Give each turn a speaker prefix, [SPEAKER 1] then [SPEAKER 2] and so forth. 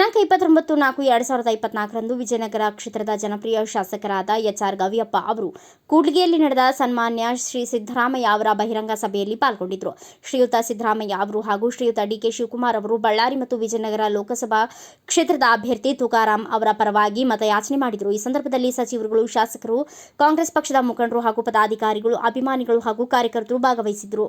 [SPEAKER 1] ಇಪ್ಪತ್ತು ನಾಲ್ಕು ಎರಡು ಸಾವಿರದ ಇಪ್ಪತ್ನಾಲ್ಕರಂದು ವಿಜಯನಗರ ಕ್ಷೇತ್ರದ ಜನಪ್ರಿಯ ಶಾಸಕರಾದ ಎಚ್ ಆರ್ ಗವಿಯಪ್ಪ ಅವರು ಕೂಡ್ಲಿಗೆಯಲ್ಲಿ ನಡೆದ ಸನ್ಮಾನ್ಯ ಶ್ರೀ ಸಿದ್ದರಾಮಯ್ಯ ಅವರ ಬಹಿರಂಗ ಸಭೆಯಲ್ಲಿ ಪಾಲ್ಗೊಂಡಿದ್ದರು. ಶ್ರೀಯುತ ಸಿದ್ದರಾಮಯ್ಯ ಅವರು ಹಾಗೂ ಶ್ರೀಯುತ ಡಿಕೆ ಶಿವಕುಮಾರ್ ಅವರು ಬಳ್ಳಾರಿ ಮತ್ತು ವಿಜಯನಗರ ಲೋಕಸಭಾ ಕ್ಷೇತ್ರದ ಅಭ್ಯರ್ಥಿ ತುಕಾರಾಂ ಅವರ ಪರವಾಗಿ ಮತಯಾಚನೆ ಮಾಡಿದರು. ಈ ಸಂದರ್ಭದಲ್ಲಿ ಸಚಿವರುಗಳು, ಶಾಸಕರು, ಕಾಂಗ್ರೆಸ್ ಪಕ್ಷದ ಮುಖಂಡರು ಹಾಗೂ ಪದಾಧಿಕಾರಿಗಳು, ಅಭಿಮಾನಿಗಳು ಹಾಗೂ ಕಾರ್ಯಕರ್ತರು ಭಾಗವಹಿಸಿದ್ದರು.